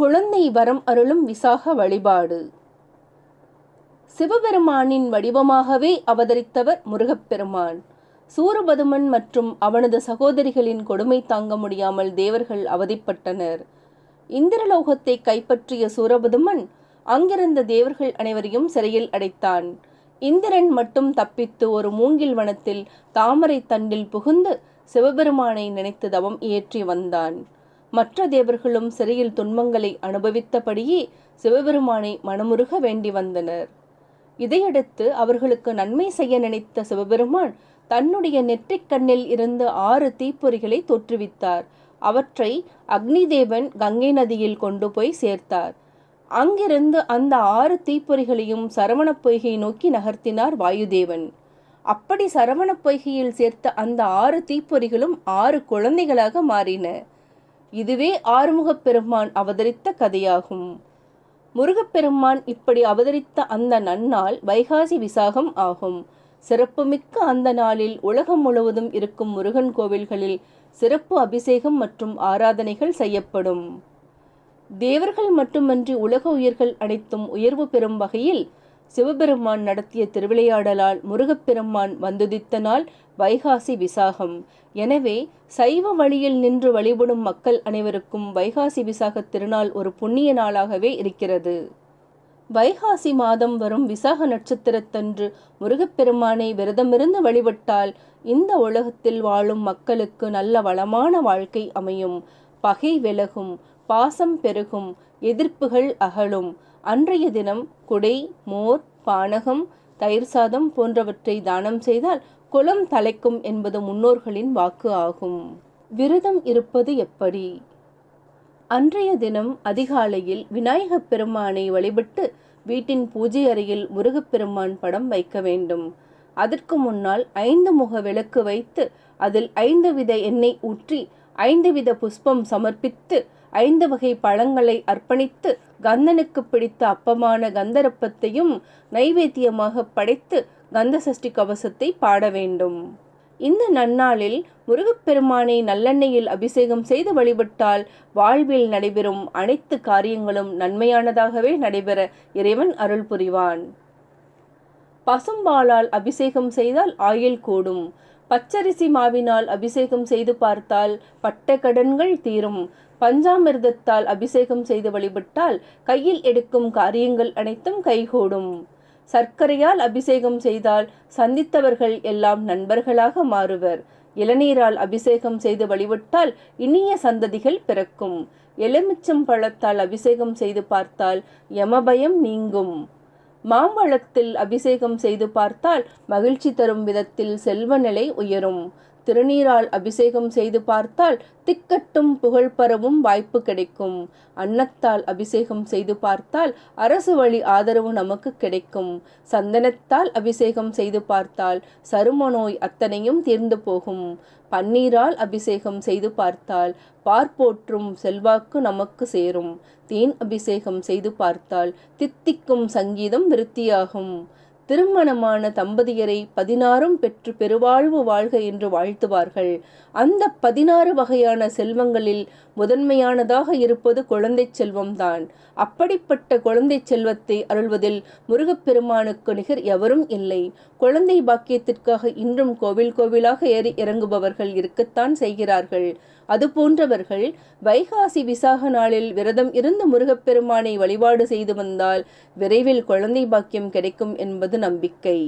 குழந்தை வரம் அருளும் விசாக வழிபாடு. சிவபெருமானின் வடிவமாகவே அவதரித்தவர் முருகப்பெருமான். சூரபதுமன் மற்றும் அவனது சகோதரிகளின் கொடுமை தாங்க முடியாமல் தேவர்கள் அவதிப்பட்டனர். இந்திரலோகத்தை கைப்பற்றிய சூரபதுமன் அங்கிருந்த தேவர்கள் அனைவரையும் சிறையில் அடைத்தான். இந்திரன் மட்டும் தப்பித்து ஒரு மூங்கில் வனத்தில் தாமரை தண்டில் புகுந்து சிவபெருமானை நினைத்து தவம் இயற்றி வந்தான். மற்ற தேவர்களும் சிறையில் துன்பங்களை அனுபவித்தபடியே சிவபெருமானை மனமுருக வேண்டி வந்தனர். இதையடுத்து அவர்களுக்கு நன்மை செய்ய நினைத்த சிவபெருமான் தன்னுடைய நெற்றிக் கண்ணில் இருந்து ஆறு தீப்பொறிகளை தோற்றுவித்தார். அவற்றை அக்னிதேவன் கங்கை நதியில் கொண்டு போய் சேர்த்தார். அங்கிருந்து அந்த ஆறு தீப்பொறிகளையும் சரவணப் பொய்கை நோக்கி நகர்த்தினார் வாயுதேவன். அப்படி சரவணப் பொய்கையில் சேர்த்த அந்த ஆறு தீப்பொறிகளும் ஆறு குழந்தைகளாக மாறின. இதுவே ஆறுமுகப் பெருமான் அவதரித்த கதையாகும். முருகப்பெருமான் இப்படி அவதரித்த அந்த நன்னாள் வைகாசி விசாகம் ஆகும். சிறப்புமிக்க அந்த நாளில் உலகம் முழுவதும் இருக்கும் முருகன் கோவில்களில் சிறப்பு அபிஷேகம் மற்றும் ஆராதனைகள் செய்யப்படும். தேவர்கள் மட்டுமன்றி உலக உயிர்கள் அனைத்தும் உயர்வு பெறும் வகையில் சிவபெருமான் நடத்திய திருவிளையாடலால் முருகப்பெருமான் வந்துதித்த நாள் வைகாசி விசாகம். எனவே சைவ வழியில் நின்று வழிபடும் மக்கள் அனைவருக்கும் வைகாசி விசாக திருநாள் ஒரு புண்ணிய நாளாகவே இருக்கிறது. வைகாசி மாதம் வரும் விசாக நட்சத்திரத்தன்று முருகப்பெருமானை விரதமிருந்து வழிபட்டால் இந்த உலகத்தில் வாழும் மக்களுக்கு நல்ல வளமான வாழ்க்கை அமையும். பகை விலகும் பாசம் பெருகும் எதிர்ப்புகள் அகலும். அன்றைய தினம் குடை மோர் பானகம் தயிர் சாதம் போன்றவற்றை தானம் செய்தால் குலம் தலைக்கும் என்பது முன்னோர்களின் வாக்கு ஆகும். விரதம் இருப்பது எப்படி? அன்றைய தினம் அதிகாலையில் விநாயகப் பெருமானை வழிபட்டு வீட்டின் பூஜை அறையில் முருகப்பெருமான் படம் வைக்க வேண்டும். அதற்கு முன்னால் ஐந்து முக விளக்கு வைத்து அதில் ஐந்து வித எண்ணெய் ஊற்றி ஐந்து வித புஷ்பம் சமர்ப்பித்து ஐந்து வகை பழங்களை அர்ப்பணித்து கந்தனுக்கு பிடித்த அப்பமான கந்தரப்பத்தையும் நைவேத்தியமாக படைத்து கந்த சஷ்டி கவசத்தை பாட வேண்டும். இந்த நன்னாளில் முருகப்பெருமானை நல்லெண்ணெயில் அபிஷேகம் செய்து வழிபட்டால் வாழ்வில் நடைபெறும் அனைத்து காரியங்களும் நன்மையானதாகவே நடைபெற இறைவன் அருள் புரிவான். பசும்பாலால் அபிஷேகம் செய்தால் ஆயுள் கூடும். பச்சரிசி மாவினால் அபிஷேகம் செய்து பார்த்தால் பட்ட கடன்கள் தீரும். பஞ்சாமிர்தத்தால் அபிஷேகம் செய்து வழிபட்டால் கையில் எடுக்கும் காரியங்கள் அனைத்தும் கைகூடும். சர்க்கரையால் அபிஷேகம் செய்தால் சந்தித்தவர்கள் எல்லாம் நண்பர்களாக மாறுவர். இளநீரால் அபிஷேகம் செய்து வழிபட்டால் இனிய சந்ததிகள் பிறக்கும். எலுமிச்சம் பழத்தால் அபிஷேகம் செய்து பார்த்தால் யமபயம் நீங்கும். மாம்பழத்தில் அபிஷேகம் செய்து பார்த்தால் மகிழ்ச்சி தரும் விதத்தில் செல்வநிலை உயரும். திருநீரால் அபிஷேகம் செய்து பார்த்தால் திக்கட்டும் புகழ் பரவும் வாய்ப்பு கிடைக்கும். அன்னத்தால் அபிஷேகம் செய்து பார்த்தால் அரசு வழி ஆதரவு நமக்கு கிடைக்கும். சந்தனத்தால் அபிஷேகம் செய்து பார்த்தால் சரும நோய் அத்தனையும் தீர்ந்து போகும். பன்னீரால் அபிஷேகம் செய்து பார்த்தால் பார்ப்போற்றும் செல்வாக்கு நமக்கு சேரும். தேன் அபிஷேகம் செய்து பார்த்தால் தித்திக்கும் சங்கீதம் விருத்தியாகும். திருமணமான தம்பதியரை பதினாறும் பெற்று பெருவாழ்வு வாழ்க என்று வாழ்த்துவார்கள். அந்த பதினாறு வகையான செல்வங்களில் முதன்மையானதாக இருப்பது குழந்தை செல்வம்தான். அப்படிப்பட்ட குழந்தை செல்வத்தை அருள்வதில் முருகப்பெருமானுக்கு நிகர் எவரும் இல்லை. குழந்தை பாக்கியத்திற்காக இன்றும் கோவில் கோவிலாக ஏறி இறங்குபவர்கள் இருக்கத்தான் செய்கிறார்கள். அதுபோன்றவர்கள் வைகாசி விசாக நாளில் விரதம் இருந்து முருகப்பெருமானை வழிபாடு செய்து வந்தால் விரைவில் குழந்தை பாக்கியம் கிடைக்கும் என்பது நம்பிக்கை